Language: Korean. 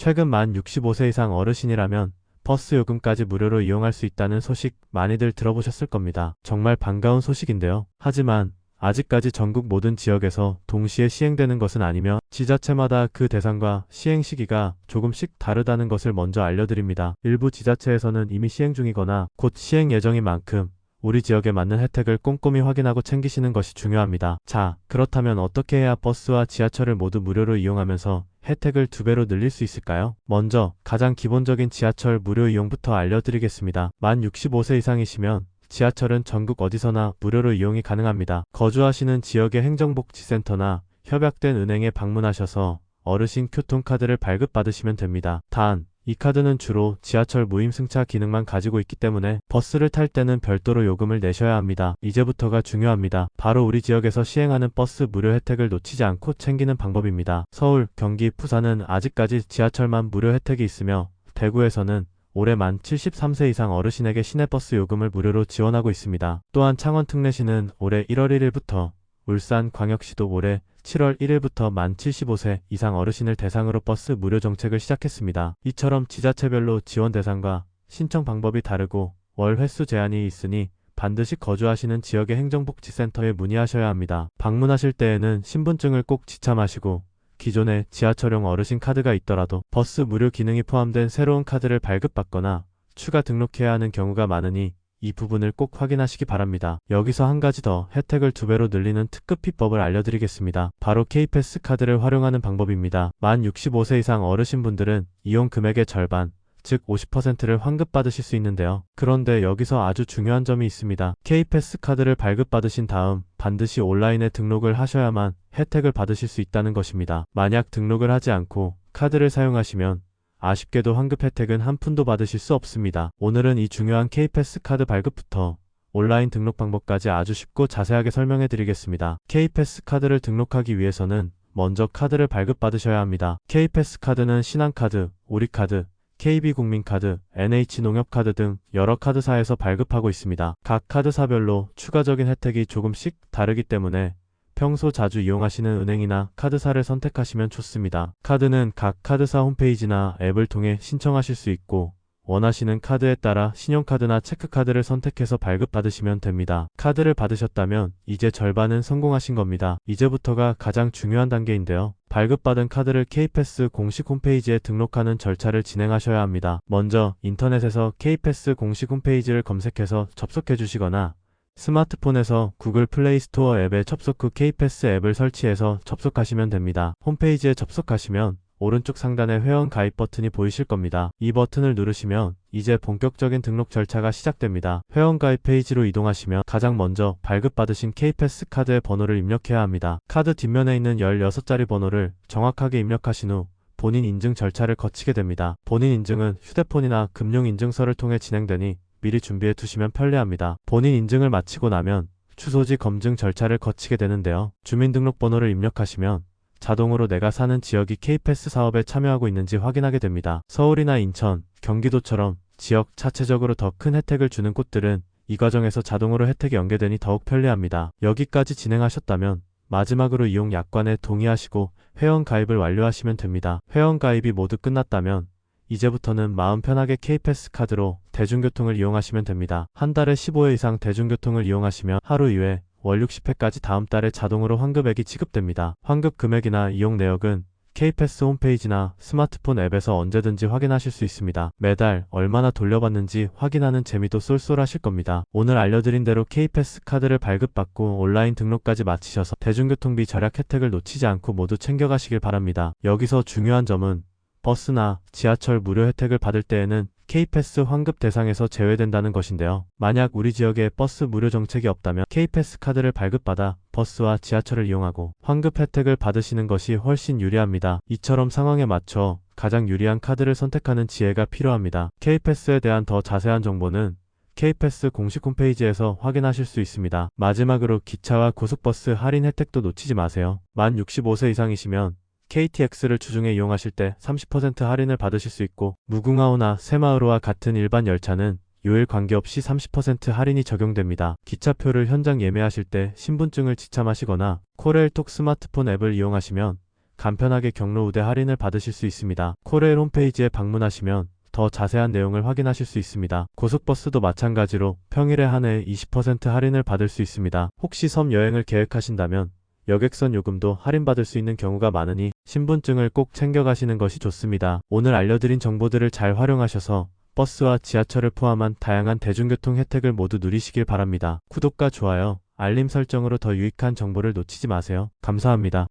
최근 만 65세 이상 어르신이라면 버스 요금까지 무료로 이용할 수 있다는 소식 많이들 들어보셨을 겁니다. 정말 반가운 소식인데요. 하지만 아직까지 전국 모든 지역에서 동시에 시행되는 것은 아니며 지자체마다 그 대상과 시행 시기가 조금씩 다르다는 것을 먼저 알려드립니다. 일부 지자체에서는 이미 시행 중이거나 곧 시행 예정인 만큼 우리 지역에 맞는 혜택을 꼼꼼히 확인하고 챙기시는 것이 중요합니다. 자, 그렇다면 어떻게 해야 버스와 지하철을 모두 무료로 이용하면서 혜택을 두 배로 늘릴 수 있을까요? 먼저 가장 기본적인 지하철 무료 이용부터 알려드리겠습니다. 만 65세 이상이시면 지하철은 전국 어디서나 무료로 이용이 가능합니다. 거주하시는 지역의 행정복지센터나 협약된 은행에 방문하셔서 어르신 교통카드를 발급받으시면 됩니다. 단, 이 카드는 주로 지하철 무임승차 기능만 가지고 있기 때문에 버스를 탈 때는 별도로 요금을 내셔야 합니다. 이제부터가 중요합니다. 바로 우리 지역에서 시행하는 버스 무료 혜택을 놓치지 않고 챙기는 방법입니다. 서울, 경기, 부산은 아직까지 지하철만 무료 혜택이 있으며 대구에서는 올해 만 73세 이상 어르신에게 시내버스 요금을 무료로 지원하고 있습니다. 또한 창원 특례시는 올해 1월 1일부터 울산 광역시도 올해 7월 1일부터 만 75세 이상 어르신을 대상으로 버스 무료 정책을 시작했습니다. 이처럼 지자체별로 지원 대상과 신청 방법이 다르고 월 횟수 제한이 있으니 반드시 거주하시는 지역의 행정복지센터에 문의하셔야 합니다. 방문하실 때에는 신분증을 꼭 지참하시고 기존에 지하철용 어르신 카드가 있더라도 버스 무료 기능이 포함된 새로운 카드를 발급받거나 추가 등록해야 하는 경우가 많으니 이 부분을 꼭 확인하시기 바랍니다. 여기서 한 가지 더 혜택을 두 배로 늘리는 특급 비법을 알려드리겠습니다. 바로 K패스 카드를 활용하는 방법입니다. 만 65세 이상 어르신분들은 이용 금액의 절반, 즉 50%를 환급받으실 수 있는데요. 그런데 여기서 아주 중요한 점이 있습니다. K패스 카드를 발급받으신 다음 반드시 온라인에 등록을 하셔야만 혜택을 받으실 수 있다는 것입니다. 만약 등록을 하지 않고 카드를 사용하시면 아쉽게도 환급 혜택은 한 푼도 받으실 수 없습니다. 오늘은 이 중요한 K패스 카드 발급부터 온라인 등록 방법까지 아주 쉽고 자세하게 설명해 드리겠습니다. K패스 카드를 등록하기 위해서는 먼저 카드를 발급받으셔야 합니다. K패스 카드는 신한카드, 우리카드, KB국민카드, NH농협카드 등 여러 카드사에서 발급하고 있습니다. 각 카드사별로 추가적인 혜택이 조금씩 다르기 때문에 평소 자주 이용하시는 은행이나 카드사를 선택하시면 좋습니다. 카드는 각 카드사 홈페이지나 앱을 통해 신청하실 수 있고 원하시는 카드에 따라 신용카드나 체크카드를 선택해서 발급받으시면 됩니다. 카드를 받으셨다면 이제 절반은 성공하신 겁니다. 이제부터가 가장 중요한 단계인데요. 발급받은 카드를 K패스 공식 홈페이지에 등록하는 절차를 진행하셔야 합니다. 먼저 인터넷에서 K패스 공식 홈페이지를 검색해서 접속해 주시거나 스마트폰에서 구글 플레이 스토어 앱에 접속 후 K패스 앱을 설치해서 접속하시면 됩니다. 홈페이지에 접속하시면 오른쪽 상단에 회원 가입 버튼이 보이실 겁니다. 이 버튼을 누르시면 이제 본격적인 등록 절차가 시작됩니다. 회원 가입 페이지로 이동하시면 가장 먼저 발급받으신 K패스 카드의 번호를 입력해야 합니다. 카드 뒷면에 있는 16자리 번호를 정확하게 입력하신 후 본인 인증 절차를 거치게 됩니다. 본인 인증은 휴대폰이나 금융 인증서를 통해 진행되니 미리 준비해 두시면 편리합니다. 본인 인증을 마치고 나면 주소지 검증 절차를 거치게 되는데요. 주민등록번호를 입력하시면 자동으로 내가 사는 지역이 K패스 사업에 참여하고 있는지 확인하게 됩니다. 서울이나 인천, 경기도처럼 지역 자체적으로 더 큰 혜택을 주는 곳들은 이 과정에서 자동으로 혜택이 연계되니 더욱 편리합니다. 여기까지 진행하셨다면 마지막으로 이용 약관에 동의하시고 회원 가입을 완료하시면 됩니다. 회원 가입이 모두 끝났다면 이제부터는 마음 편하게 K패스 카드로 대중교통을 이용하시면 됩니다. 한 달에 15회 이상 대중교통을 이용하시면 하루 2회, 월 60회까지 다음 달에 자동으로 환급액이 지급됩니다. 환급 금액이나 이용 내역은 K패스 홈페이지나 스마트폰 앱에서 언제든지 확인하실 수 있습니다. 매달 얼마나 돌려받는지 확인하는 재미도 쏠쏠하실 겁니다. 오늘 알려드린 대로 K패스 카드를 발급받고 온라인 등록까지 마치셔서 대중교통비 절약 혜택을 놓치지 않고 모두 챙겨가시길 바랍니다. 여기서 중요한 점은 버스나 지하철 무료 혜택을 받을 때에는 K패스 환급 대상에서 제외된다는 것인데요. 만약 우리 지역에 버스 무료 정책이 없다면 K패스 카드를 발급받아 버스와 지하철을 이용하고 환급 혜택을 받으시는 것이 훨씬 유리합니다. 이처럼 상황에 맞춰 가장 유리한 카드를 선택하는 지혜가 필요합니다. K패스에 대한 더 자세한 정보는 K패스 공식 홈페이지에서 확인하실 수 있습니다. 마지막으로 기차와 고속버스 할인 혜택도 놓치지 마세요. 만 65세 이상이시면 KTX를 주중에 이용하실 때 30% 할인을 받으실 수 있고 무궁화호나 새마을호와 같은 일반 열차는 요일 관계없이 30% 할인이 적용됩니다. 기차표를 현장 예매하실 때 신분증을 지참하시거나 코레일톡 스마트폰 앱을 이용하시면 간편하게 경로 우대 할인을 받으실 수 있습니다. 코레일 홈페이지에 방문하시면 더 자세한 내용을 확인하실 수 있습니다. 고속버스도 마찬가지로 평일에 한해 20% 할인을 받을 수 있습니다. 혹시 섬 여행을 계획하신다면 여객선 요금도 할인받을 수 있는 경우가 많으니 신분증을 꼭 챙겨가시는 것이 좋습니다. 오늘 알려드린 정보들을 잘 활용하셔서 버스와 지하철을 포함한 다양한 대중교통 혜택을 모두 누리시길 바랍니다. 구독과 좋아요, 알림 설정으로 더 유익한 정보를 놓치지 마세요. 감사합니다.